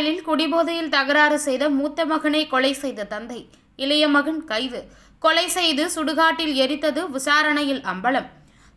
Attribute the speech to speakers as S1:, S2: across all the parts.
S1: இஸ்ரேலில் குடிபோதையில் தகராறு செய்த மூத்த மகனை கொலை செய்த தந்தை. இளைய மகன் கைது. கொலை செய்து சுடுகாட்டில் எரித்தது விசாரணையில் அம்பலம்.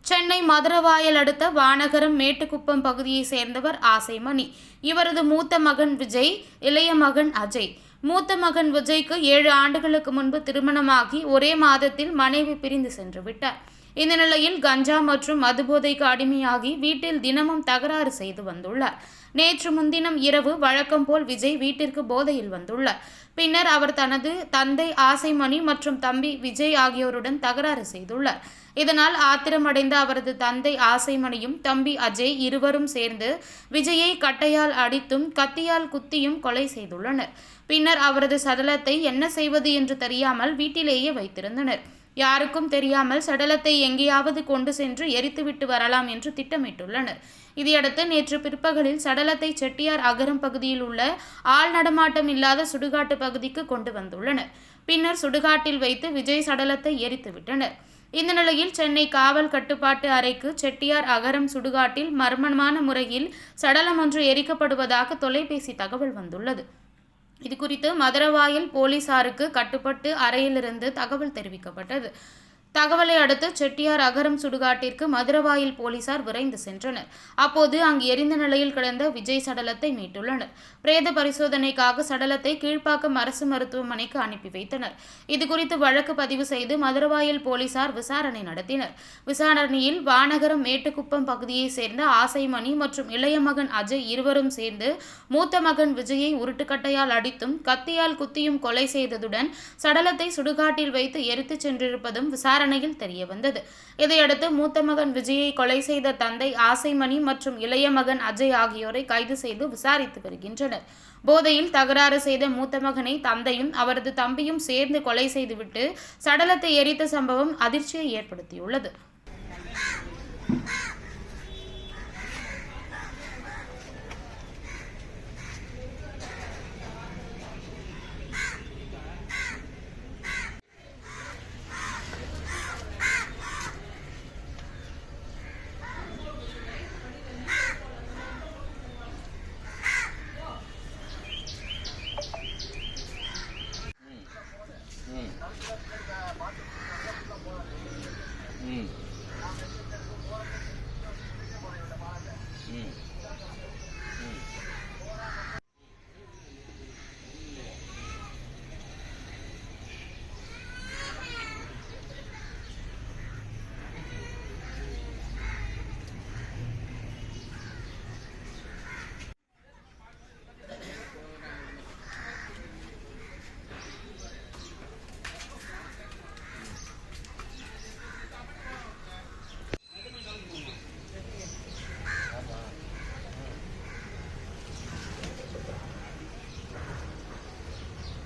S1: சென்னை மதுரவாயல் அடுத்த வானகரம் மேட்டுக்குப்பம் பகுதியைச் சேர்ந்தவர் ஆசைமணி. இவரது மூத்த மகன் விஜய் இளைய மகன் அஜய். மூத்த மகன் விஜய்க்கு ஏழு ஆண்டுகளுக்கு முன்பு திருமணமாகி ஒரே மாதத்தில் மனைவி பிரிந்து சென்று விட்டார். இந்த நிலையில் கஞ்சா மற்றும் மதுபோதைக்கு அடிமையாகி வீட்டில் தினமும் தகராறு செய்து வந்துள்ளார். நேற்று முன்தினம் இரவு வழக்கம் போல் விஜய் வீட்டிற்கு போதையில் வந்துள்ளார். பின்னர் அவர் தனது தந்தை ஆசைமணி மற்றும் தம்பி விஜய் ஆகியோருடன் தகராறு செய்துள்ளார். இதனால் ஆத்திரமடைந்த அவரது தந்தை ஆசைமணியும் தம்பி அஜய் இருவரும் சேர்ந்து விஜயை கட்டையால் அடித்தும் கத்தியால் குத்தியும் கொலை செய்துள்ளனர். பின்னர் அவரது சடலத்தை என்ன செய்வது என்று தெரியாமல் வீட்டிலேயே வைத்திருந்தனர். யாருக்கும் தெரியாமல் சடலத்தை எங்கேயாவது கொண்டு சென்று எரித்துவிட்டு வரலாம் என்று திட்டமிட்டுள்ளனர். இதையடுத்து நேற்று பிற்பகலில் சடலத்தை செட்டியார் அகரம் பகுதியில் உள்ள ஆள் நடமாட்டம் இல்லாத சுடுகாட்டு பகுதிக்கு கொண்டு வந்துள்ளனர். பின்னர் சுடுகாட்டில் வைத்து விஜய் சடலத்தை எரித்துவிட்டனர். இந்த நிலையில் சென்னை காவல் கட்டுப்பாட்டு அறைக்கு செட்டியார் அகரம் சுடுகாட்டில் மர்மமான முறையில் சடலம் ஒன்று எரிக்கப்படுவதாக தொலைபேசி தகவல் வந்துள்ளது. இது குறித்து மதுரவாயல் போலீசாருக்கு கட்டுப்பட்டு அறையிலிருந்து தகவல் தெரிவிக்கப்பட்டது. தகவலை அடுத்து செட்டியார் அகரம் சுடுகாட்டிற்கு மதுரவாயில் போலீசார் விரைந்து சென்றனர். அப்போது அங்கு எரிந்த நிலையில் கிடந்த விஜய் சடலத்தை மீட்டுள்ளனர். பிரேத பரிசோதனைக்காக சடலத்தை கீழ்ப்பாக்கம் அரசு மருத்துவமனைக்கு அனுப்பி வைத்தனர். இதுகுறித்து வழக்கு பதிவு செய்து மதுரவாயில் போலீசார் விசாரணை நடத்தினர். விசாரணையில் வானகரம் மேட்டுக்குப்பம் பகுதியைச் சேர்ந்த ஆசைமணி மற்றும் இளைய மகன் அஜய் இருவரும் சேர்ந்து மூத்த மகன் விஜயை உருட்டுக்கட்டையால் அடித்தும் கத்தியால் குத்தியும் கொலை செய்ததுடன் சடலத்தை சுடுகாட்டில் வைத்து எரித்துச் சென்றிருப்பதும் விசாரணை விசாரணையில் தெரிய வந்தது இதையடுத்து மூத்த மகன் விஜயை கொலை செய்த தந்தை ஆசைமணி மற்றும் இளைய மகன் அஜய் ஆகியோரை கைது செய்து விசாரித்து வருகின்றனர். போதையில் தகராறு செய்த மூத்த மகனை தந்தையும் அவரது தம்பியும் சேர்ந்து கொலை செய்துவிட்டு சடலத்தை எரித்த சம்பவம் அதிர்ச்சியை ஏற்படுத்தியுள்ளது.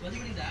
S2: பதிவு பண்ணிட்டா